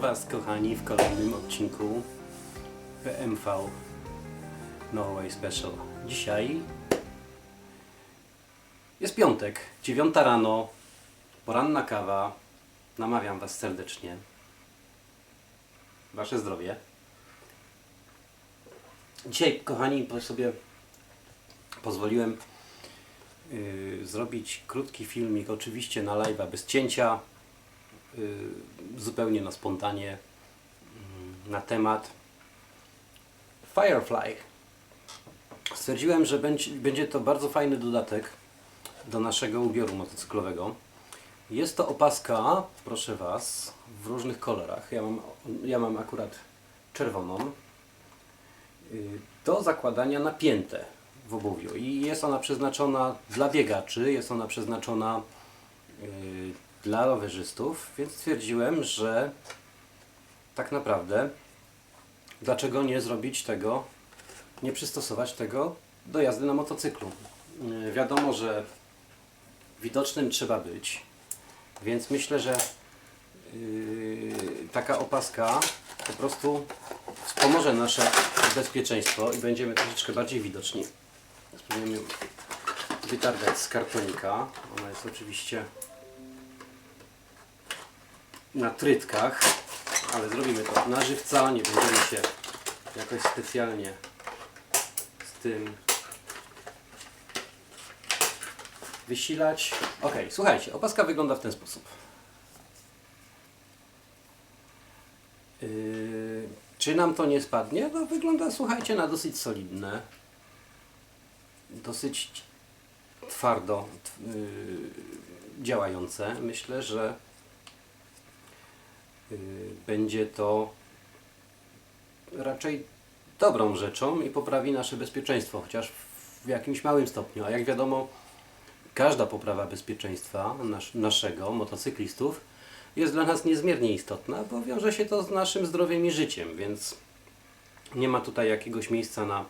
Was, kochani, w kolejnym odcinku PMV Norway Special. Dzisiaj jest piątek, 9 rano, poranna kawa. Namawiam Was serdecznie. Wasze zdrowie. Dzisiaj, kochani, sobie pozwoliłem yy, zrobić krótki filmik, oczywiście na live'a bez cięcia, zupełnie na spontanie, yy, na temat Firefly. Stwierdziłem, że będzie, to bardzo fajny dodatek do naszego ubioru motocyklowego. Jest to opaska, proszę Was, w różnych kolorach. Ja mam, ja mam akurat czerwoną. Y, Do zakładania napięte w obuwiu. I jest ona przeznaczona dla biegaczy, jest ona przeznaczona y, dla rowerzystów, więc stwierdziłem, że tak naprawdę dlaczego nie zrobić tego, nie przystosować tego do jazdy na motocyklu. Y, Wiadomo, że widocznym trzeba być, więc myślę, że yy, taka opaska po prostu wspomoże nasze bezpieczeństwo i będziemy troszeczkę bardziej widoczni. Spróbujemy wytargać z kartonika. Ona jest oczywiście na trytkach, ale zrobimy to na żywca, nie będziemy się jakoś specjalnie z tym wysilać. Ok, słuchajcie, opaska wygląda w ten sposób. Yy, czy nam to nie spadnie? No wygląda, słuchajcie, na dosyć solidne. Dosyć twardo yy, działające. Myślę, że będzie to raczej dobrą rzeczą i poprawi nasze bezpieczeństwo, chociaż w jakimś małym stopniu. A jak wiadomo, każda poprawa bezpieczeństwa nasz, naszego, motocyklistów, jest dla nas niezmiernie istotna, bo wiąże się to z naszym zdrowiem i życiem, więc nie ma tutaj jakiegoś miejsca na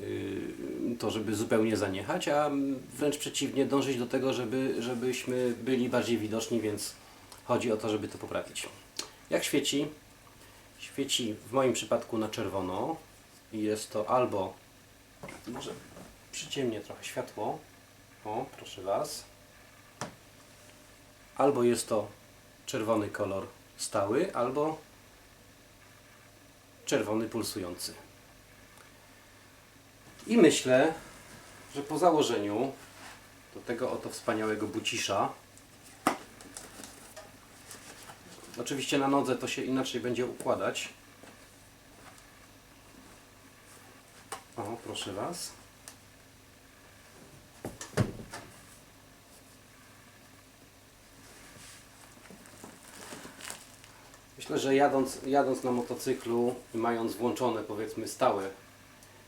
yy, to, żeby zupełnie zaniechać, a wręcz przeciwnie, dążyć do tego, żeby, żebyśmy byli bardziej widoczni, więc chodzi o to, żeby to poprawić. Jak świeci? Świeci w moim przypadku na czerwono i jest to albo, może przyciemnię trochę światło, o, proszę Was. Albo jest to czerwony kolor stały, albo czerwony pulsujący. I myślę, że po założeniu do tego oto wspaniałego bucisza Oczywiście na nodze to się inaczej będzie układać. O, proszę Was. Myślę, że jadąc, jadąc na motocyklu i mając włączone powiedzmy stałe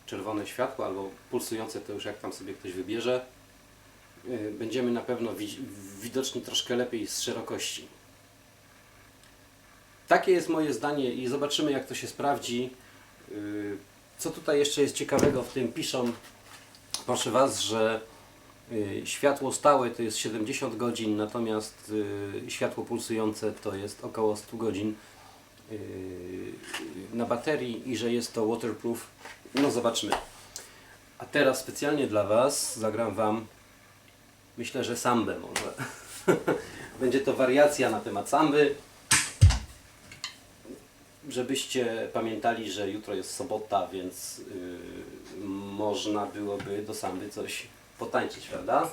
czerwone światło albo pulsujące, to już jak tam sobie ktoś wybierze, yy, będziemy na pewno wi- widoczni troszkę lepiej z szerokości. Takie jest moje zdanie i zobaczymy jak to się sprawdzi. Yy, Co tutaj jeszcze jest ciekawego w tym piszą, proszę Was, że yy, światło stałe to jest 70 godzin, natomiast yy, światło pulsujące to jest około 100 godzin na baterii i że jest to waterproof. No zobaczymy. A teraz specjalnie dla Was zagram Wam, myślę, że sambę może. Będzie to wariacja na temat samby żebyście pamiętali, że jutro jest sobota, więc yy, można byłoby do samby coś potańczyć, prawda?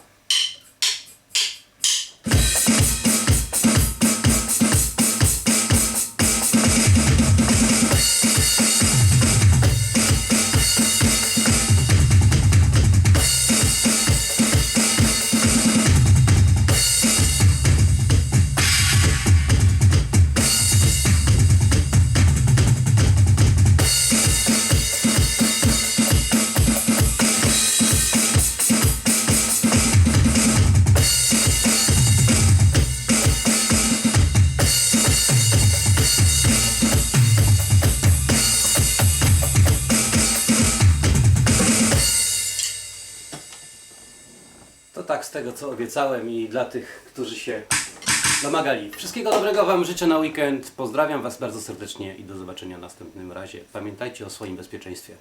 Tego co obiecałem i dla tych, którzy się Dla Magali. Wszystkiego dobrego Wam życzę na weekend. Pozdrawiam Was bardzo serdecznie i do zobaczenia następnym razie. Pamiętajcie o swoim bezpieczeństwie.